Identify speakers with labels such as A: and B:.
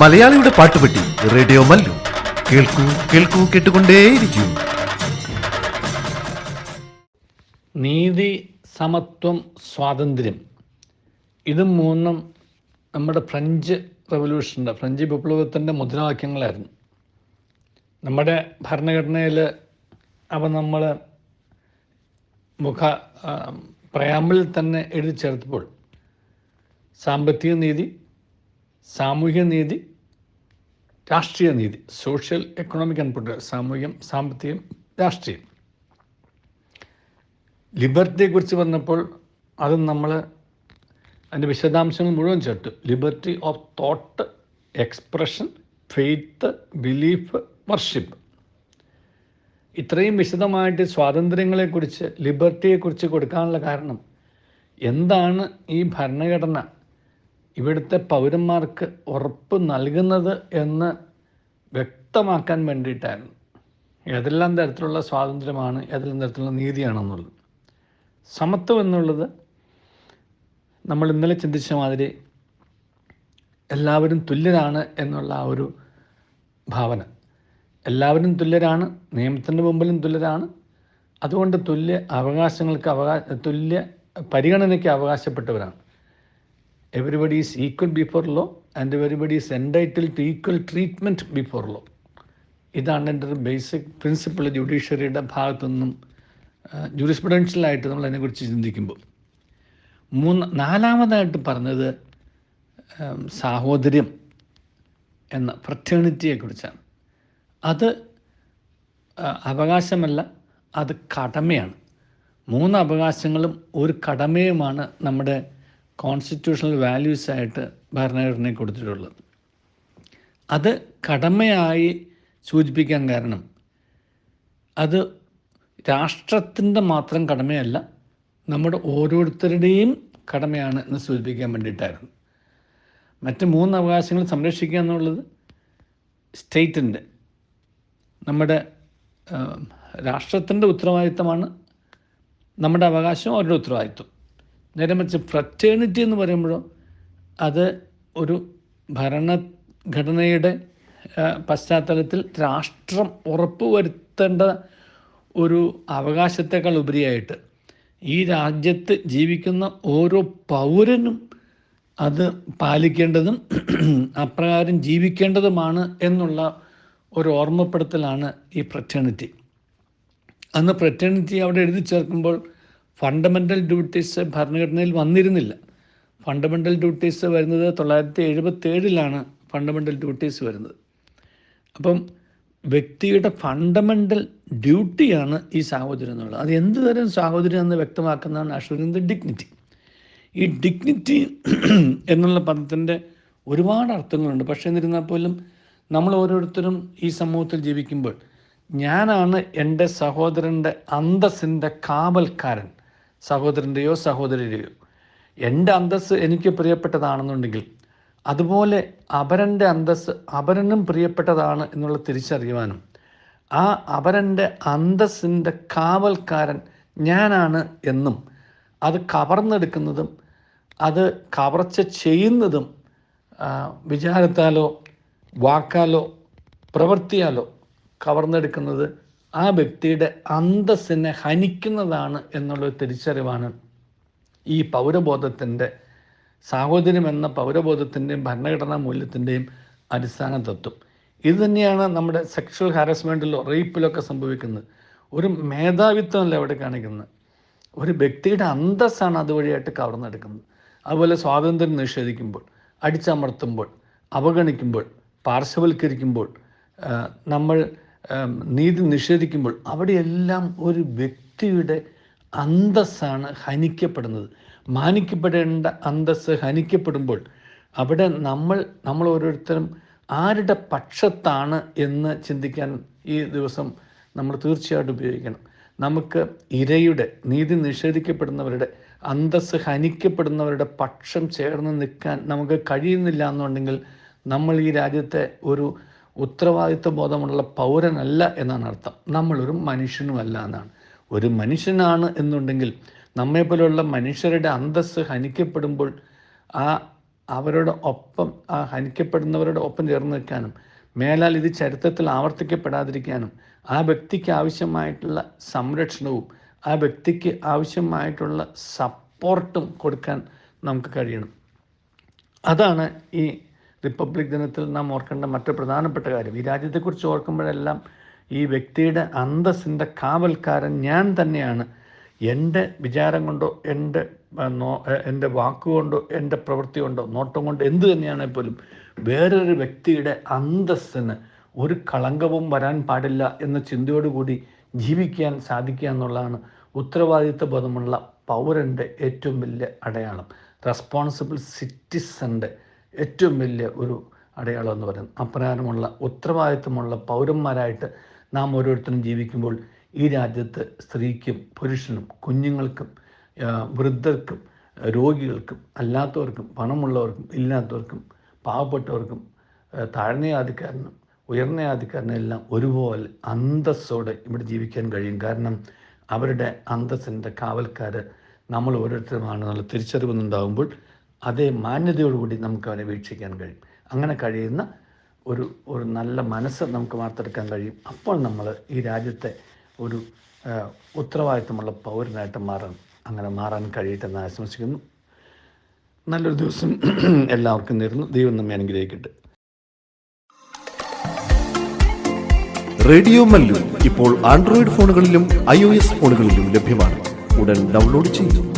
A: മലയാളിയുടെ പാട്ടുപെട്ടി റേഡിയോ മല്ലു. കേൾക്കൂ കേൾക്കൂ കേട്ടുകൊണ്ടേയിരിക്കൂ.
B: നീതി സമത്വം സ്വാതന്ത്ര്യം. ഇത് മൂന്നും നമ്മുടെ ഫ്രഞ്ച് റവല്യൂഷന്റെ ഫ്രഞ്ച് വിപ്ലവത്തിന്റെ മുദ്രാവാക്യങ്ങളായിരുന്നു. നമ്മുടെ ഭരണഘടനയിൽ അവ നമ്മൾ മുഖ പ്രയാമ്പിൽ തന്നെ എഴുതി ചേർത്തപ്പോൾ സാമ്പത്തിക നീതി സാമൂഹിക നീതി രാഷ്ട്രീയ നീതി സോഷ്യൽ എക്കണോമിക് ആൻഡ് സാമൂഹ്യം സാമ്പത്തികം രാഷ്ട്രീയം. ലിബർട്ടിയെക്കുറിച്ച് വന്നപ്പോൾ അത് നമ്മൾ അതിന്റെ വിശദാംശങ്ങൾ മുഴുവൻ ചേർത്തു. Liberty of thought expression faith belief worship ഇത്രയും വിശദമായിട്ട് സ്വാതന്ത്ര്യങ്ങളെക്കുറിച്ച് ലിബർട്ടിയെക്കുറിച്ച് കൊടുക്കാനുള്ള കാരണം എന്താണ് ഈ ഭരണഘടന? ഇവിടുത്തെ പൗരന്മാർക്ക് ഉറപ്പ് നൽകുന്നത് എന്ന് വ്യക്തമാക്കാൻ വേണ്ടിയിട്ടായിരുന്നു. ഏതെല്ലാം തരത്തിലുള്ള സ്വാതന്ത്ര്യമാണ് ഏതെല്ലാം തരത്തിലുള്ള നീതിയാണെന്നുള്ളത്. സമത്വം എന്നുള്ളത് നമ്മൾ ഇന്നലെ ചിന്തിച്ച മാതിരി എല്ലാവരും തുല്യരാണ് എന്നുള്ള ആ ഒരു ഭാവന. എല്ലാവരും തുല്യരാണ് നിയമത്തിന്റെ മുമ്പിലും തുല്യരാണ്. അതുകൊണ്ട് തുല്യ അവകാശങ്ങൾക്ക് അവകാശ തുല്യ പരിഗണനയ്ക്ക് അവകാശപ്പെട്ടവരാണ്. Everybody is equal before law and everybody is entitled to equal treatment before law ഇതാണ് എന്റെ ഒരു ബേസിക് പ്രിൻസിപ്പിൾ ജുഡീഷ്യറിയുടെ ഭാഗത്തുനിന്നും ജുറിസ്പ്രുഡൻഷ്യലായിട്ട് നമ്മൾ അതിനെക്കുറിച്ച് ചിന്തിക്കുമ്പോൾ. മൂന്ന് നാലാമതായിട്ട് പറഞ്ഞത് സാഹോദര്യം എന്ന ഫ്രറ്റേണിറ്റിയെക്കുറിച്ചാണ് അത് അവകാശമല്ല അത് കടമയാണ്. മൂന്ന് അവകാശങ്ങളും ഒരു കടമയുമാണ് നമ്മുടെ കോൺസ്റ്റിറ്റ്യൂഷണൽ വാല്യൂസ് വാല്യൂസായിട്ട് ഭരണഘടനയെ കൊടുത്തിട്ടുള്ളത്. അത് കടമയായി സൂചിപ്പിക്കാൻ കാരണം അത് രാഷ്ട്രത്തിന്റെ മാത്രം കടമയല്ല നമ്മുടെ ഓരോരുത്തരുടെയും കടമയാണ് എന്ന് സൂചിപ്പിക്കാൻ വേണ്ടിയിട്ടായിരുന്നു. മറ്റ് മൂന്ന് അവകാശങ്ങൾ സംരക്ഷിക്കുക എന്നുള്ളത് സ്റ്റേറ്റിന്റെ നമ്മുടെ രാഷ്ട്രത്തിന്റെ ഉത്തരവാദിത്തമാണ് നമ്മുടെ അവകാശവും അവരുടെ ഉത്തരവാദിത്വം. നേരെ മറിച്ച് ഫ്രറ്റേണിറ്റി എന്ന് പറയുമ്പോഴോ അത് ഒരു ഭരണഘടനയുടെ പശ്ചാത്തലത്തിൽ രാഷ്ട്രം ഉറപ്പുവരുത്തേണ്ട ഒരു അവകാശത്തെക്കാൾ ഉപരിയായിട്ട് ഈ രാജ്യത്ത് ജീവിക്കുന്ന ഓരോ പൗരനും അത് പാലിക്കേണ്ടതും അപ്രകാരം ജീവിക്കേണ്ടതുമാണ് എന്നുള്ള ഒരു ഓർമ്മപ്പെടുത്തലാണ് ഈ ഫ്രറ്റേണിറ്റി അന്ന് ഫ്രറ്റേണിറ്റി അവിടെ എഴുതി ചേർക്കുമ്പോൾ ഫണ്ടമെന്റൽ ഡ്യൂട്ടീസ് ഭരണഘടനയിൽ വന്നിരുന്നില്ല. ഫണ്ടമെന്റൽ ഡ്യൂട്ടീസ് വരുന്നത് തൊള്ളായിരത്തി എഴുപത്തേഴിലാണ് ഫണ്ടമെന്റൽ ഡ്യൂട്ടീസ് വരുന്നത്. അപ്പം വ്യക്തിയുടെ ഫണ്ടമെന്റൽ ഡ്യൂട്ടിയാണ് ഈ സാഹോദര്യം എന്നുള്ളത്. അത് എന്ത് തരം സാഹോദര്യം എന്ന് വ്യക്തമാക്കുന്നതാണ് അശ്വരിന്ദ ഡിഗ്നിറ്റി ഈ ഡിഗ്നിറ്റി എന്നുള്ള പദത്തിന്റെ ഒരുപാട് അർത്ഥങ്ങളുണ്ട്. പക്ഷേ എന്നിരുന്നാൽ പോലും നമ്മൾ ഓരോരുത്തരും ഈ സമൂഹത്തിൽ ജീവിക്കുമ്പോൾ ഞാനാണ് എന്റെ സഹോദരന്റെ അന്തസ്സിന്റെ കാവൽക്കാരൻ. സഹോദരന്റെയോ സഹോദരിയുടെയോ. എന്റെ അന്തസ്സ് എനിക്ക് പ്രിയപ്പെട്ടതാണെന്നുണ്ടെങ്കിൽ അതുപോലെ അപരന്റെ അന്തസ്സ് അപരനും പ്രിയപ്പെട്ടതാണ് എന്നുള്ള തിരിച്ചറിയുവാനും ആ അപരന്റെ അന്തസ്സിന്റെ കാവൽക്കാരൻ ഞാനാണ് എന്നും അത് കവർന്നെടുക്കുന്നതും അത് കവർച്ച ചെയ്യുന്നതും വിചാരത്താലോ വാക്കാലോ പ്രവൃത്തിയാലോ കവർന്നെടുക്കുന്നത് ആ വ്യക്തിയുടെ അന്തസ്സിനെ ഹനിക്കുന്നതാണ് എന്നുള്ളൊരു തിരിച്ചറിവാണ് ഈ പൗരബോധത്തിന്റെ സാഹോദര്യം എന്ന പൗരബോധത്തിന്റെയും ഭരണഘടനാ മൂല്യത്തിന്റെയും അടിസ്ഥാന തത്വം. ഇത് തന്നെയാണ് നമ്മുടെ സെക്ഷൽ ഹാരസ്മെന്റിലോ റേപ്പിലൊക്കെ സംഭവിക്കുന്നത്. ഒരു മേധാവിത്വമല്ല അവിടെ കാണിക്കുന്നത്. ഒരു വ്യക്തിയുടെ അന്തസ്സാണ് അതുവഴിയായിട്ട് കവർന്നെടുക്കുന്നത്. അതുപോലെ സ്വാതന്ത്ര്യം നിഷേധിക്കുമ്പോൾ അടിച്ചമർത്തുമ്പോൾ അവഗണിക്കുമ്പോൾ പാർശ്വവൽക്കരിക്കുമ്പോൾ നമ്മൾ നീതി നിഷേധിക്കുമ്പോൾ അവിടെയെല്ലാം ഒരു വ്യക്തിയുടെ അന്തസ്സാണ് ഹനിക്കപ്പെടുന്നത്. മാനിക്കപ്പെടേണ്ട അന്തസ്സ് ഹനിക്കപ്പെടുമ്പോൾ അവിടെ നമ്മൾ നമ്മൾ ഓരോരുത്തരും ആരുടെ പക്ഷത്താണ് എന്ന് ചിന്തിക്കാൻ ഈ ദിവസം നമ്മൾ തീർച്ചയായിട്ടും ഉപയോഗിക്കണം. നമുക്ക് ഇരയുടെ നീതി നിഷേധിക്കപ്പെടുന്നവരുടെ അന്തസ്സ് ഹനിക്കപ്പെടുന്നവരുടെ പക്ഷം ചേർന്ന് നിൽക്കാൻ നമുക്ക് കഴിയുന്നില്ല എന്നുണ്ടെങ്കിൽ നമ്മൾ ഈ രാജ്യത്തെ ഒരു ഉത്തരവാദിത്വ ബോധമുള്ള പൗരനല്ല എന്നാണ് അർത്ഥം. നമ്മളൊരു മനുഷ്യനുമല്ല എന്നാണ്. ഒരു മനുഷ്യനാണ് എന്നുണ്ടെങ്കിൽ നമ്മെപ്പോലുള്ള മനുഷ്യരുടെ അന്തസ്സ് ഹനിക്കപ്പെടുമ്പോൾ ആ അവരുടെ ഒപ്പം ആ ഹനിക്കപ്പെടുന്നവരുടെ ഒപ്പം ചേർന്ന് നിൽക്കാനും മേലാൽ ഇത് ചരിത്രത്തിൽ ആവർത്തിക്കപ്പെടാതിരിക്കാനും ആ വ്യക്തിക്ക് ആവശ്യമായിട്ടുള്ള സംരക്ഷണവും ആ വ്യക്തിക്ക് ആവശ്യമായിട്ടുള്ള സപ്പോർട്ടും കൊടുക്കാൻ നമുക്ക് കഴിയണം. അതാണ് ഈ റിപ്പബ്ലിക് ദിനത്തിൽ നാം ഓർക്കേണ്ട മറ്റു പ്രധാനപ്പെട്ട കാര്യം. ഈ രാജ്യത്തെക്കുറിച്ച് ഓർക്കുമ്പോഴെല്ലാം ഈ വ്യക്തിയുടെ അന്തസ്സിന്റെ കാവൽക്കാരൻ ഞാൻ തന്നെയാണ്. എന്റെ വിചാരം കൊണ്ടോ എന്റെ നോ- എന്റെ വാക്കുകൊണ്ടോ എന്റെ പ്രവൃത്തി കൊണ്ടോ നോട്ടം കൊണ്ടോ എന്ത് തന്നെയാണെങ്കിൽ പോലും വേറൊരു വ്യക്തിയുടെ അന്തസ്സിന് ഒരു കളങ്കവും വരാൻ പാടില്ല എന്ന ചിന്തയോടുകൂടി ജീവിക്കാൻ സാധിക്കുക എന്നുള്ളതാണ് ഉത്തരവാദിത്വ ബോധമുള്ള പൗരന്റെ ഏറ്റവും വലിയ അടയാളം. റെസ്പോൺസിബിൾ സിറ്റിസന്റെ ഏറ്റവും വലിയ ഒരു അടയാളം എന്ന് പറയുന്നത് അപ്രകാരമുള്ള ഉത്തരവാദിത്വമുള്ള പൗരന്മാരായിട്ട് നാം ഓരോരുത്തരും ജീവിക്കുമ്പോൾ ഈ രാജ്യത്ത് സ്ത്രീക്കും പുരുഷനും കുഞ്ഞുങ്ങൾക്കും വൃദ്ധർക്കും രോഗികൾക്കും അല്ലാത്തവർക്കും പണമുള്ളവർക്കും ഇല്ലാത്തവർക്കും പാവപ്പെട്ടവർക്കും താഴ്ന്ന ജാതിക്കാരനും ഉയർന്ന ജാതിക്കാരനും എല്ലാം ഒരുപോലെ അന്തസ്സോടെ ഇവിടെ ജീവിക്കാൻ കഴിയും. കാരണം അവരുടെ അന്തസ്സിന്റെ കാവൽക്കാർ നമ്മൾ ഓരോരുത്തരുമാണെന്നുള്ള തിരിച്ചറിവുന്നുണ്ടാകുമ്പോൾ അതേ മാന്യതയോടുകൂടി നമുക്ക് അവനെ വീക്ഷിക്കാൻ കഴിയും. അങ്ങനെ കഴിയുന്ന ഒരു ഒരു നല്ല മനസ്സ് നമുക്ക് വാർത്തെടുക്കാൻ കഴിയും. അപ്പോൾ നമ്മൾ ഈ രാജ്യത്തെ ഒരു ഉത്തരവാദിത്തമുള്ള പൗരനായിട്ട് മാറാൻ അങ്ങനെ മാറാൻ കഴിയട്ടെന്ന് ആശംസിക്കുന്നു. നല്ലൊരു ദിവസം എല്ലാവർക്കും നേരുന്നു. ദൈവം നമ്മെ അനുഗ്രഹിക്കട്ടെ.
A: റേഡിയോ മല്ലു ഇപ്പോൾ ആൻഡ്രോയിഡ് ഫോണുകളിലും ഐ ഫോണുകളിലും ലഭ്യമാണ്. ഉടൻ ഡൗൺലോഡ് ചെയ്യൂ.